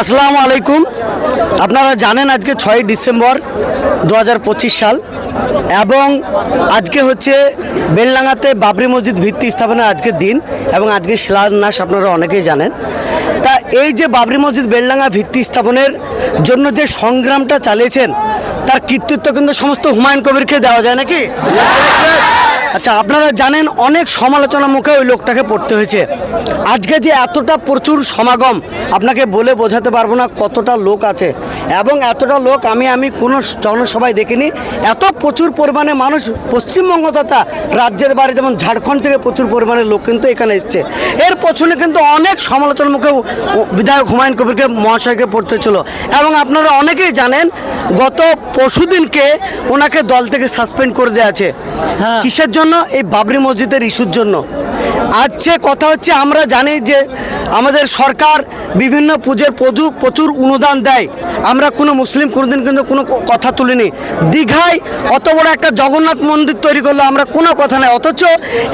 আসসালামু আলাইকুম। আপনারা জানেন আজকে ছয় ডিসেম্বর দু হাজার পঁচিশ সাল এবং আজকে হচ্ছে বেলডাঙ্গাতে বাবরি মসজিদ ভিত্তি স্থাপনের আজকের দিন এবং আজকে শিলান্যাস আপনারা অনেকেই জানেন। তা এই যে বাবরি মসজিদ বেলডাঙ্গা ভিত্তি স্থাপনের জন্য যে সংগ্রামটা চালিয়েছেন, তার কৃতিত্ব কিন্তু সমস্ত হুমায়ুন কবিরকে দেওয়া যায় নাকি? আচ্ছা আপনারা জানেন অনেক সমালোচনা মুখে ওই লোকটাকে পড়তে হয়েছে। আজকে যে এতটা প্রচুর সমাগম আপনাকে বলে বোঝাতে পারব না কতটা লোক আছে। এবং এতটা লোক আমি আমি কোনো জনসভায় দেখিনি। এত প্রচুর পরিমাণে মানুষ পশ্চিমবঙ্গ তথা রাজ্যের বাইরে যেমন ঝাড়খণ্ড থেকে প্রচুর পরিমাণে লোক কিন্তু এখানে এসছে। এর পছনে কিন্তু অনেক সমালোচনার মুখে বিধায়ক হুমায়ুন কবিরকে মহাশয়কে পড়তে ছিল এবং আপনারা অনেকেই জানেন গত পরশুদিনকে ওনাকে দল থেকে সাসপেন্ড করে দেওয়া আছে। কিসের জন্য? এই বাবরি মসজিদের ইস্যুর জন্য। আজকে কথা হচ্ছে আমরা জানি যে আমাদের সরকার বিভিন্ন পুজোর প্রচুর প্রচুর অনুদান দেয়। আমরা কোনো মুসলিম কোনোদিন কিন্তু কোনো কথা তুলিনি। দীঘায় অত বড় একটা জগন্নাথ মন্দির তৈরি করল, আমরা কোনো কথা নাই। অথচ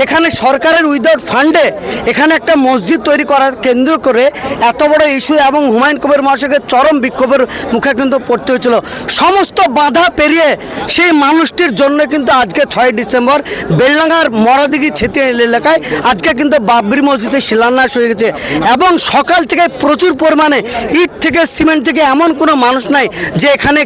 এখানে সরকারের উইদাউট ফান্ডে এখানে একটা মসজিদ তৈরি করার কেন্দ্র করে এত বড় ইস্যু এবং হুমায়ুন কবির মহাশয়কে চরম বিক্ষোভের মুখে কিন্তু পড়তে হয়েছিল। সমস্ত বাধা পেরিয়ে সেই মানুষটির জন্য কিন্তু আজকে ছয় ডিসেম্বর বেলডাঙ্গার মরাদিঘি ছেতিয়া এলাকায় আজকে কিন্তু বাবরি মসজিদে শিলান্যাস হয়ে গেছে। এবং সকাল থেকে প্রচুর পরিমাণে ইট থেকে, সিমেন্ট থেকে এমন কোনো মানুষ নাই যে এখানে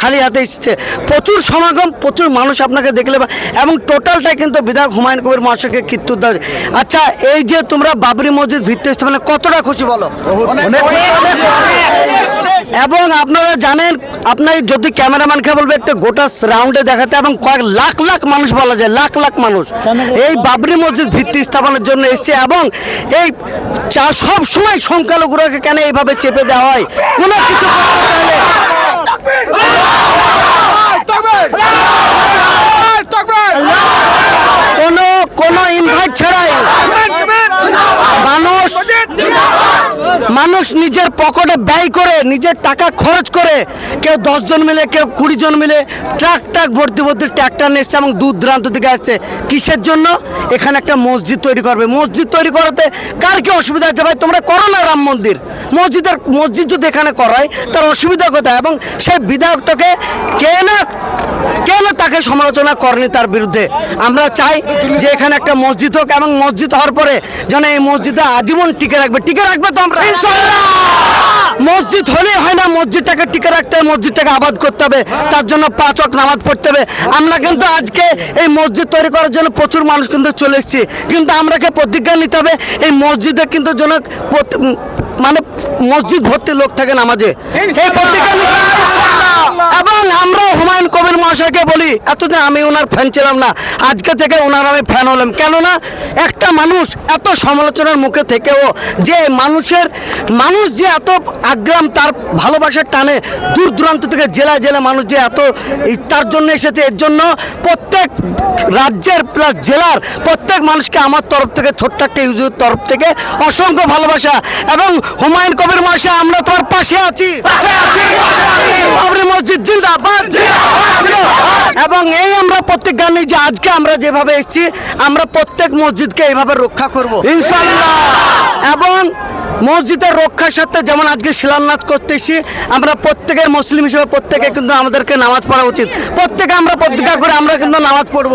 খালি হাতে এসছে। প্রচুর সমাগম, প্রচুর মানুষ আপনাকে দেখলে এবং টোটালটাই কিন্তু বিধায়ক হুমায়ুন কবির মহাশয়কে কীর্তন দাস আচ্ছা এই যে তোমরা বাবরি মসজিদ ভিত্তি স্থাপনে কতটা খুশি বলো? এবং আপনারা জানেন আপনার যদি ক্যামেরাম্যানকে বলবে একটা গোটা রাউন্ডে দেখাতে এবং কয়েক লাখ লাখ মানুষ বলা যায় লাখ লাখ মানুষ। এই বাবরি মসজিদ ভিত্তি স্থাপনের জন্য এসেছে এবং এই চা সব সময় সংখ্যালঘুরাকে কেন এইভাবে চেপে দেওয়া হয়? কোনো কিছু করতে চাইলে কোনো কোনো ইনভাইট ছাড়াই মানুষ মানুষ নিজের পকেটে ব্যয় করে, নিজের টাকা খরচ করে, কেউ দশজন মিলে, কেউ কুড়ি জন মিলে ট্রাক ট্রাক ভর্তি ভর্তি ট্র্যাক্টর এসছে এবং দূর দূরান্ত থেকে আসছে। কিসের জন্য? এখানে একটা মসজিদ তৈরি করবে। মসজিদ তৈরি করাতে কার কি অসুবিধা আছে ভাই? তোমরা করো না রাম মন্দির। মসজিদের মসজিদ যদি এখানে করায়, তার অসুবিধা কোথায়? এবং সেই বিধায়কটাকে কে না তাকে সমালোচনা করেনি তার বিরুদ্ধে। আমরা চাই যে এখানে একটা মসজিদ হোক এবং মসজিদ হওয়ার পরে যেন এই মসজিদে আজীবন টিকে রাখবে। টিকে রাখবে তো আমরা? মসজিদ হলে হয় না মসজিদটাকে টিকে রাখতে হবে মসজিদটাকে আবাদ করতে হবে তার জন্য পাঁচ নামাজ পড়তে হবে। আমরা কিন্তু আজকে এই মসজিদ তৈরি করার জন্য প্রচুর মানুষ কিন্তু চলে এসেছি। কিন্তু আমরাকে প্রতিজ্ঞা নিতে হবে এই মসজিদে কিন্তু যেন মানে মসজিদ ভর্তি লোক থাকে নামাজে। এই প্রতিজ্ঞা মহাশয়কে বলি, এতদিন আমি ওনার ফ্যান ছিলাম না, আজকে থেকে ওনার আমি ফ্যান হলাম। কেননা, একটা মানুষ এত সমালোচনার মুখে থেকেও যে মানুষের, মানুষ যে এত আগ্রাম তার ভালোবাসার টানে দূর দূরান্ত থেকে জেলা জেলা মানুষ যে এত, তার জন্য এসেছে, এর জন্য প্রত্যেক রাজ্যের প্লাস জেলার প্রত্যেক মানুষকে আমার তরফ থেকে ছোট্ট একটা ইউজের তরফ থেকে অসংখ্য ভালোবাসা এবং হুমায়ুন কবির মহাশয় আমরা তোমার পাশে আছি। বাবরি মসজিদ জিন্দাবাদ। এবং এই আমরা প্রত্যেক নিই যে আজকে আমরা যেভাবে এসেছি আমরা প্রত্যেক মসজিদকে এইভাবে রক্ষা করব। ইনশাআল্লাহ। এবং মসজিদের রক্ষার সাথে যেমন আজকে শিলান্যাস করতে এসেছি আমরা প্রত্যেকের মুসলিম হিসেবে প্রত্যেকে কিন্তু আমাদেরকে নামাজ পড়া উচিত। প্রত্যেকে আমরা প্রতিজ্ঞা করে আমরা কিন্তু নামাজ পড়ব।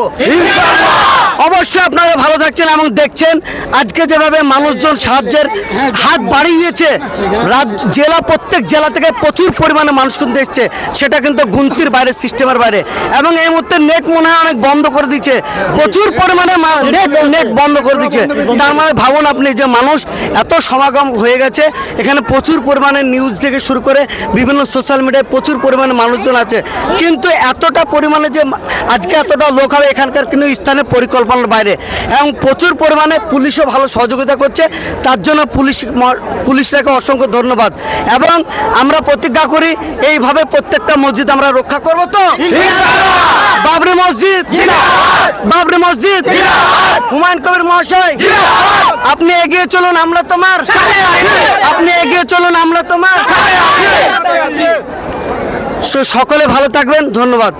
অবশ্যই আপনারা ভালো থাকছেন এবং দেখছেন আজকে যেভাবে মানুষজন সাহায্যের হাত বাড়িয়েছে রাজ্য জেলা প্রত্যেক জেলা থেকে প্রচুর পরিমাণে মানুষ কিন্তু এসছে। সেটা কিন্তু গুনতির বাইরে সিস্টেমের বাইরে। এবং এই মুহূর্তে নেট মনে হয় অনেক বন্ধ করে দিচ্ছে। প্রচুর পরিমাণে নেট নেট বন্ধ করে দিচ্ছে। তার মানে ভাবুন আপনি যে মানুষ এত সমাগম হয়ে গেছে। এখানে প্রচুর পরিমাণে নিউজ থেকে শুরু করে বিভিন্ন সোশ্যাল মিডিয়ায় প্রচুর পরিমাণে মানুষজন আছে। কিন্তু এতটা পরিমাণে যে আজকে এতটা লোক হবে এখানকার কিন্তু স্থানে পরিকল্পনার বাইরে। এবং প্রচুর পরিমাণে পুলিশও ভালো সহযোগিতা করছে। তার জন্য পুলিশ পুলিশটাকে অসংখ্য ধন্যবাদ। এবং আমরা প্রতিজ্ঞা করি এইভাবে প্রত্যেকটা মসজিদ আমরা রক্ষা করব তো? বাবরি মসজিদ! বাবরি মসজিদ! হুমায়ুন কবির মহাশয়! আপনি এগিয়ে চলুন আমরা তোমার আপনি এগিয়ে চলুন আমরা তোমার স- সকলে ভালো থাকবেন ধন্যবাদ।